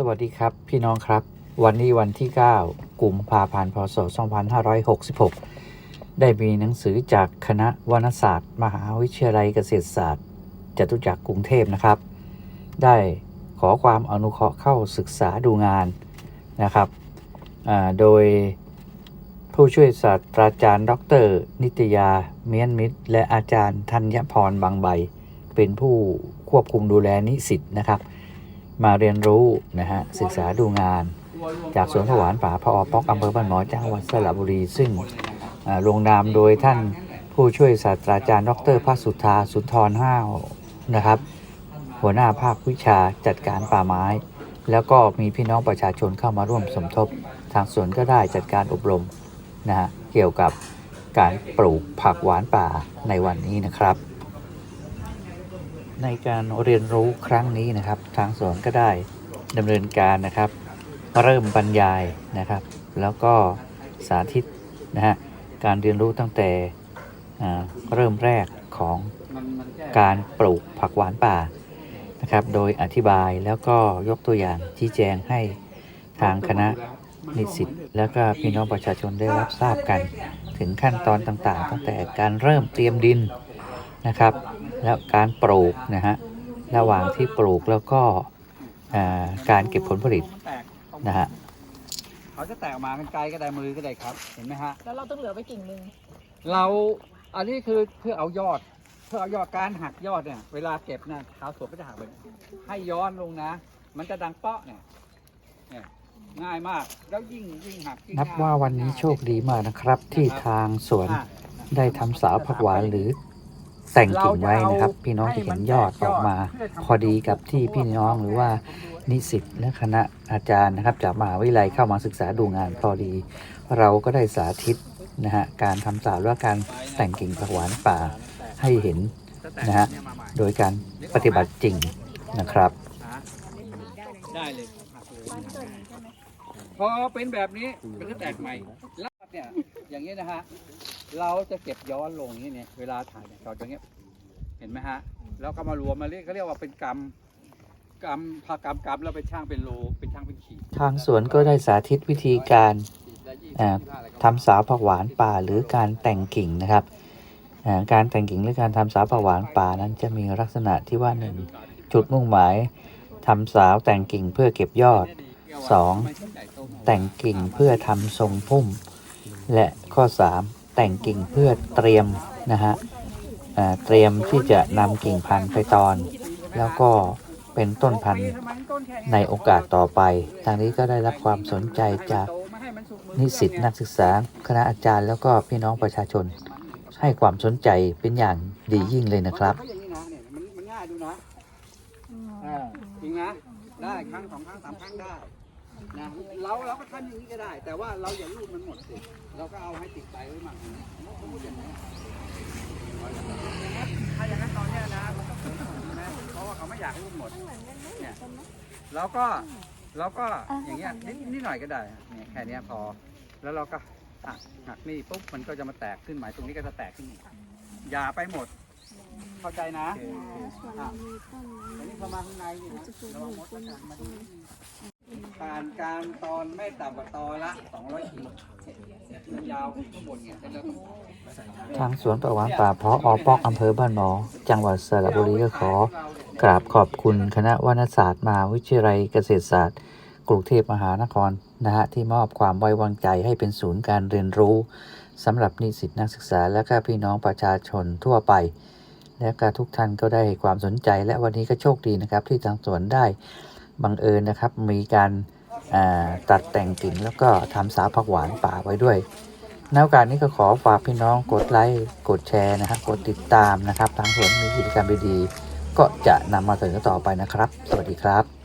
สวัสดีครับพี่น้องครับ วันนี้วันที่ 9กุมภาพันธ์พศ 2566 ได้มีหนังสือจากคณะวรรณศาสตร์ มหาวิทยาลัยเกษตรศาสตร์จตุจักรกรุงเทพนะครับ ได้ขอความอนุเคราะห์เข้าศึกษาดูงานนะครับโดยผู้ช่วยศาสตราจารย์ ดร นิตยาเมียนมิตร และอาจารย์ธัญพรบางใบ เป็นผู้ควบคุมดูแลนิสิตนะครับ มาเรียนรู้นะฮะศึกษาดูงาน จากสวนผวานป่าพอปอกอำเภอบ้านหมอจังหวัดสระบุรี ซึ่งลงนามโดยท่านผู้ช่วยศาสตราจารย์ดรภาสุธาสุนทรห้าวนะครับ หัวหน้าภาควิชาจัดการป่าไม้ แล้วก็มีพี่น้องประชาชนเข้ามาร่วมสมทบ ทางสวนก็ได้จัดการอบรมนะฮะเกี่ยวกับการปลูกผักหวานป่าในวันนี้นะครับ ในการเรียนรู้ครั้งนี้นะครับ ทางสวนก็ได้ดำเนินการนะครับ เริ่มบรรยายนะครับ แล้วก็สาธิตนะฮะการเรียนรู้ตั้งแต่เริ่มแรกของการปลูกผักหวานป่านะครับ โดยอธิบายแล้วก็ยกตัวอย่างชี้แจงให้ทางคณะนิสิตแล้วก็พี่น้องประชาชนได้รับทราบกัน ถึงขั้นตอนต่างๆ ตั้งแต่การเริ่มเตรียมดินนะครับ แล้วการปลูกนะฮะระหว่างที่ปลูกแล้วก็อ่าการเก็บผลผลิตมันแตกนะฮะเขาจะแตกออกมากันไกลก็ได้มือก็ได้ครับเห็นไหมฮะแล้วเราต้องเหลือไว้กิ่งหนึ่งเราอันนี้คือเพื่อเอายอด เพื่อเอายอดการหักยอดเนี่ยเวลาเก็บเนี่ยชาวสวนก็จะหักไปให้ย้อนลงนะ มันจะดังเปาะเนี่ยเนี่ยง่ายมากแล้วยิ่งยิ่งหักยิ่งนับง่ยว่าวันนี้โชคดีมากนะครับ ที่ทางสวนอะได้ทำสาวผักหวานหรือ แต่งกิ่งไว้นะครับ พี่น้องจะเห็นยอดออกมา พอดีกับที่พี่น้องหรือว่านิสิตและคณะอาจารย์นะครับจากมหาวิทยาลัยเข้ามาศึกษาดูงานพอดี เราก็ได้สาธิตนะฮะการทำสาวและการแต่งกิ่งผักหวานป่าให้เห็นนะฮะโดยการปฏิบัติจริงนะครับ ได้เลยหักเลยพอเป็นแบบนี้มันจะแตกใหม่แล้วเนี่ยอย่างนี้นะฮะ เราจะเก็บย้อนลงนี่เนี่ยเวลาถ่ายเนี่ยเราจะเงี้ยเห็นไหมฮะ แล้วก็มารวมมาเรียกเขาเรียกว่าเป็นกรรมกรรมพากรรมกรรมแล้วไปช่างเป็นโลเป็นช่างเป็นขีดทางสวนก็ได้สาธิตวิธีการขีดละยี่สิบอ่ายี่สิบห้าอะไรก็ทำสาวผักหวานป่าหรือการแต่งกิ่งนะครับอ่าการแต่งกิ่งหรือการทำสาวผักหวานป่านั้นจะมีลักษณะที่ว่าหนึ่งจุดมุ่งหมายทำสาวแต่งกิ่งเพื่อเก็บยอดสองแต่งกิ่งเพื่อทำทรงพุ่ม และข้อ 3 แต่งกิ่งเพื่อเตรียมนะฮะเตรียมที่จะนำกิ่งพันธุ์ไปตอน แล้วก็เป็นต้นพันธุ์ในโอกาสต่อไป ทางนี้ก็ได้รับความสนใจจากนิสิตนักศึกษา คณะอาจารย์แล้วก็พี่น้องประชาชน ให้ความสนใจเป็นอย่างดียิ่งเลยนะครับจริงนะได้ครั้งสองครั้งสามครั้งได้ นะเราเราก็ทำอย่างนี้ก็ได้ แต่ว่าเราอย่าลูบมันหมดสิเราก็เอาให้ติดใจไว้มั่งนะผมพูดอย่างนี้ถ้าอย่างนั้นตอนเนี้ยนะมันก็เป็นอย่างนี้นะเพราะว่าเขาไม่อยากให้ลูบหมดเนี่ยเราก็เราก็อย่างเงี้ยนิดนิดหน่อยก็ได้เนี่ยแค่เนี้ยพอ แล้วเราก็หักหักนี่ปุ๊บมันก็จะมาแตกขึ้นหมายตรงนี้ก็จะแตกขึ้นอีกอย่าไปหมด เข้าใจนะอันนี้ประมาณข้างในนี่นะระวังมดนมาดู ผ่านการตอนไม่ต่ำกว่าตอนละ 200ขีดมันยาวขึ้นข้างบนเนี่ยเสร็จแล้วก็ทางสวนประวานป่าเพาะอปอกอำเภอบ้านหมอ จังหวัดสระบุรีก็ขอกราบขอบคุณคณะวรรณศาสตร์มหาวิทยาลัยเกษตรศาสตร์ กรุงเทพมหานครนะฮะที่มอบความไว้วางใจให้เป็นศูนย์การเรียนรู้สำหรับนิสิตนักศึกษาและก็พี่น้องประชาชนทั่วไป และก็ทุกท่านก็ได้ความสนใจ และวันนี้ก็โชคดีนะครับที่ทางสวนได้ บังเอิญนะครับ มีการตัดแต่งกิ่งแล้วก็ทำสาผักหวานป่าไว้ด้วยในโอกาสนี้ก็ขอฝากพี่น้องกดไลค์กดแชร์นะครับ กดติดตามนะครับ ทางสวนมีกิจกรรมดีๆก็จะนำมาเสนอต่อไปนะครับ สวัสดีครับ